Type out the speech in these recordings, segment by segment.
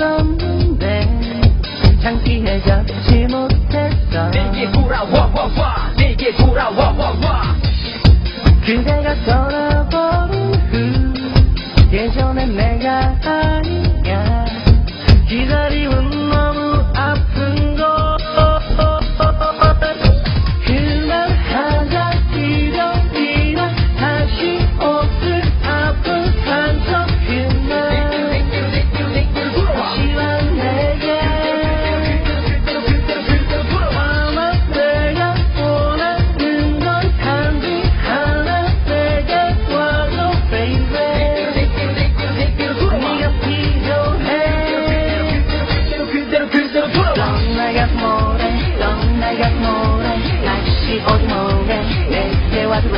있었는데. 창피해 잡지 못했어 내게 돌아와 와와. 내게 돌아와 와와. 그대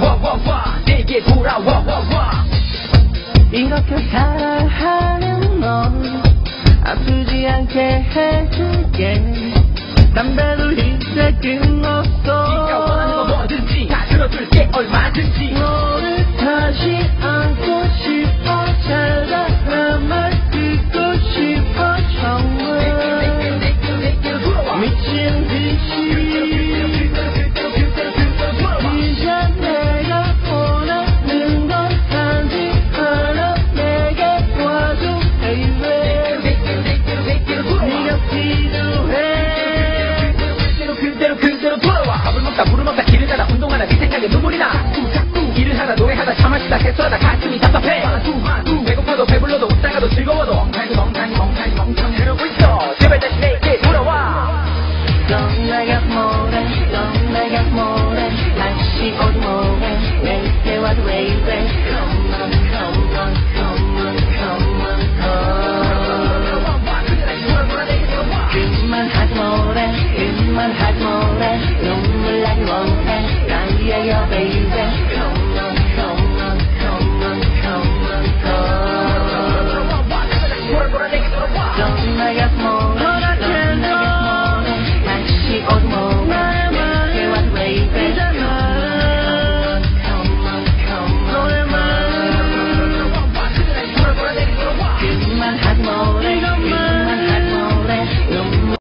와, 와, 와. 내게 돌아와와와 이렇게 사랑하는 넌 아프지 않게 해줄게 담배도 이제 끊었어 had my